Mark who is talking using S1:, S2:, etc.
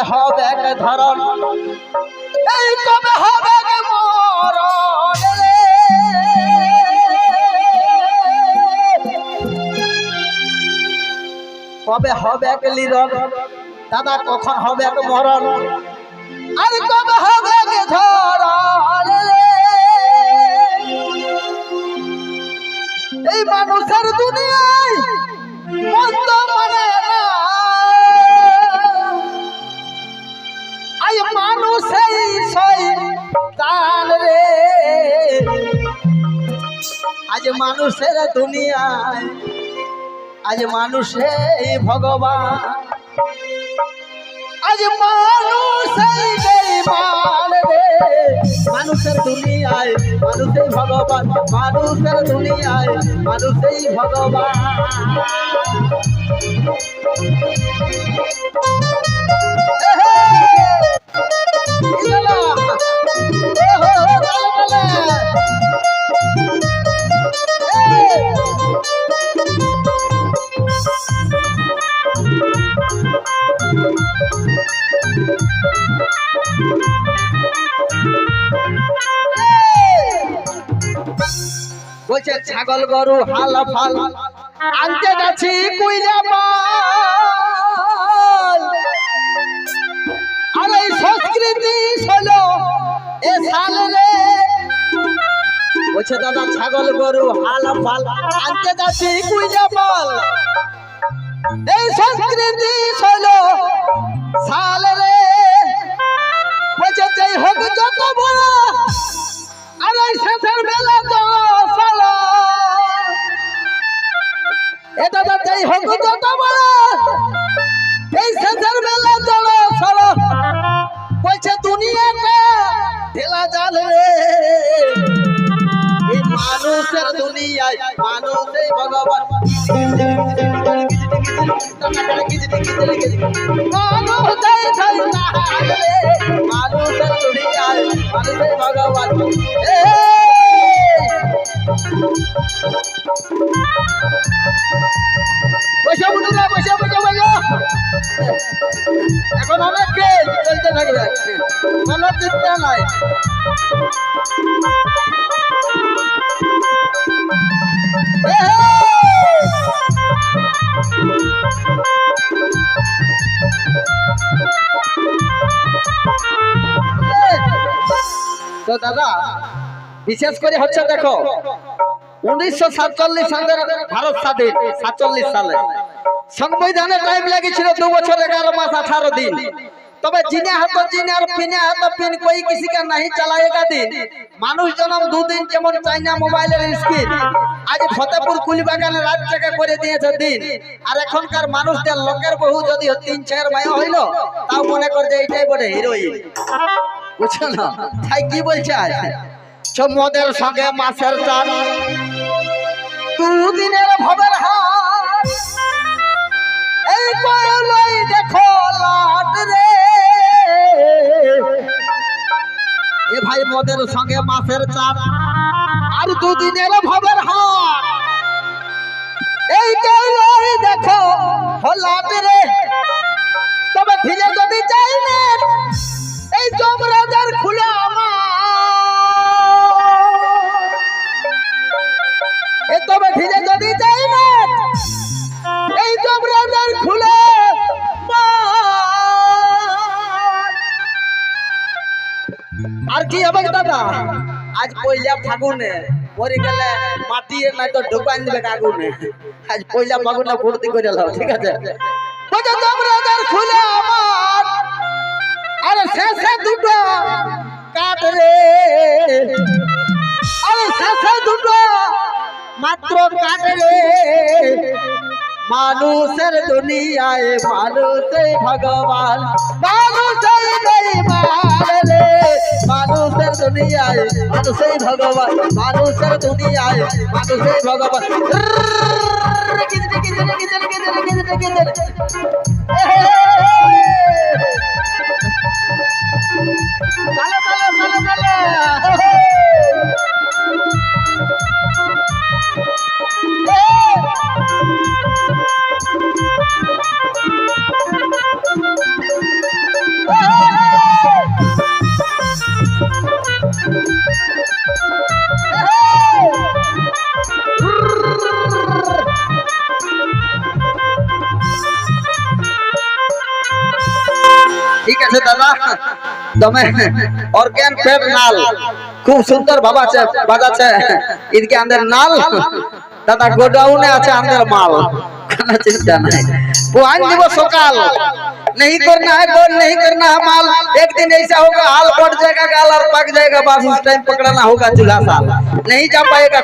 S1: গে ধরন এই কবে হবে মরণ কবে হবে গে লিরন দাদা, কখন হবে এক মরণ? আর কবে আজ মানুষের দুনিয়ায়, আজ মানুষই ভগবান। আজ মানুষই মানুষের দুনিয়ায় মানুষই ভগবান, মানুষের দুনিয়ায় মানুষই ভগবান। বলছে ছাগল গরু হাল, ফাল। আনতে যাচ্ছি কুইলা মাল। আর এই সংস্কৃতি হলো এ সাল বলছে, দাদা, ছাগল গরু, হাল, ফাল, আনতে যাচ্ছি কুইলা মাল। এই সংস্কৃতি হলো সাল এই শেষের চলো চলো। বলছে দুনিয়াটা ঢেলা জাল রে। মানুষের ভগবান। এখন অনেক খেল চলতে থাকবে কোনো চিন্তা নাই। তো দাদা, বিশেষ করে হচ্ছে দেখো, উনিশশো সাতচল্লিশ সালের ভারত স্বাধীন, সাতচল্লিশ সালে। সংবিধানে টাইম লেগেছিল দু বছর, এগারো মাস, আঠারো দিন। তবে জিনে হাত, জিনে আর পিনে হাত পিন কই কিসি কা नहीं চালায়েগা দিন। মানুষ জনম দুদিন যেমন চাইনা মোবাইলের স্ক্রিন। আজ ফতেপুর কুলিবাগানে রাত টাকা করে দিয়েছে দিন। আর এখনকার মানুষদের লোকের বহু যদি তিন চার মায়া হইল, তাও মনে করে যে এইটাই বলে হিরোইন। বুঝছ না? তাই কি বলছে আজ? চমদের সঙ্গে মাছের চাল। দুদিনের ভবের হাট মাছের চাল আর দুদিনের ভবের হাট এই দেখো লাট কি হবে দাদা? আজ পয়লা ফাগুনে, পরে গেলে মাটি নাই তো ঢুকান দিবে আগুনে আজ পয়লা ফাগুনে ফুর্তি করে লাও ঠিক আছে? খুলে আমার, আরে শেষে দুটো কাট আরে শেষে দুটো মাত্র কাট মানুষের দুনিয়ায় মানুষই ভগবান মানুষের দুনিয়ায় মানুষই ভগবান মানুষের দুনিয়ায় মানুষই ভগবান ঠিক আছে দাদা তুমি অর্গেন পেট নাল খুব সুন্দর বাবাছে বাজাচ্ছে ইনকে আন্দের নাল দাদা গোডাউনে আছে আন্দের মাল কোনো চিন্তা নাই वो आन দিব সকাল नहीं करना है गोल नहीं करना है माल एक दिन ऐसा होगा हाल बढ़ जाएगा गाल और पक जाएगा बस उस टाइम पकड़ना होगा चूल्हा साल नहीं जा पाएगा